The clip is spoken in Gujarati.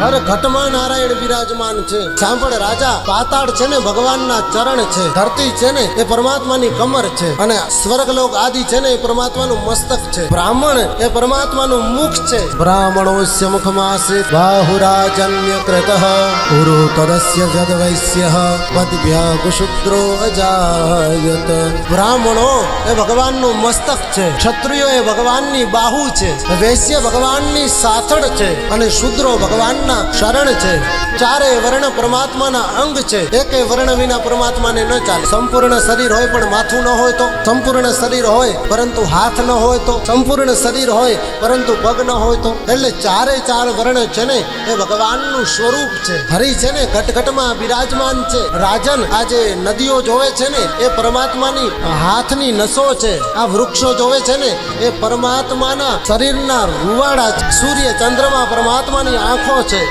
હર ઘટમાં નારાયણ બિરાજમાન છે. સાંભળ રાજા, પાતાળ છે ને ભગવાનના ચરણ છે. ધરતી છે ને એ પરમાત્માની કમર છે. અને સ્વર્ગલોક આદિ છે ને એ પરમાત્માનું મસ્તક છે. બ્રાહ્મણ એ પરમાત્માનું મુખ છે. બ્રાહ્મણોસ્ય મુખમાસે બાહુરાજન્ય કૃત ગુરુ તદસ્ય જદવૈશ્ય પદભ્યા કુશુદ્રો અજાયત. બ્રાહ્મણો એ ભગવાનનું મસ્તક છે. ક્ષત્રિયો એ ભગવાનની બાહુ છે. વૈશ્ય ભગવાનની સાથળ છે. અને શુદ્રો ભગવાનના શરણ છે. ચારે વર્ણ પરમાત્માના અંગ છે. એકે વર્ણ વિના પરમાત્માને ન ચાલે. સંપૂર્ણ શરીર હોય પણ માથું ન હોય તો? સંપૂર્ણ શરીર હોય પરંતુ હાથ ન હોય તો? સંપૂર્ણ શરીર હોય પરંતુ પગ ન હોય તો? એટલે ચારે ચાર વર્ણ છે ને, એ ભગવાનનું સ્વરૂપ છે. હરિ છે ને, ઘટઘટમાં બિરાજમાન છે. રાજન આ જે નદીઓ જોવે છે ને, એ પરમાત્માની હાથની નસો છે. આ વૃક્ષો જોવે છે ને, એ પરમાત્માના શરીરના રૂવાડા. સૂર્ય ચંદ્રમા પરમાત્માની આંખો છે.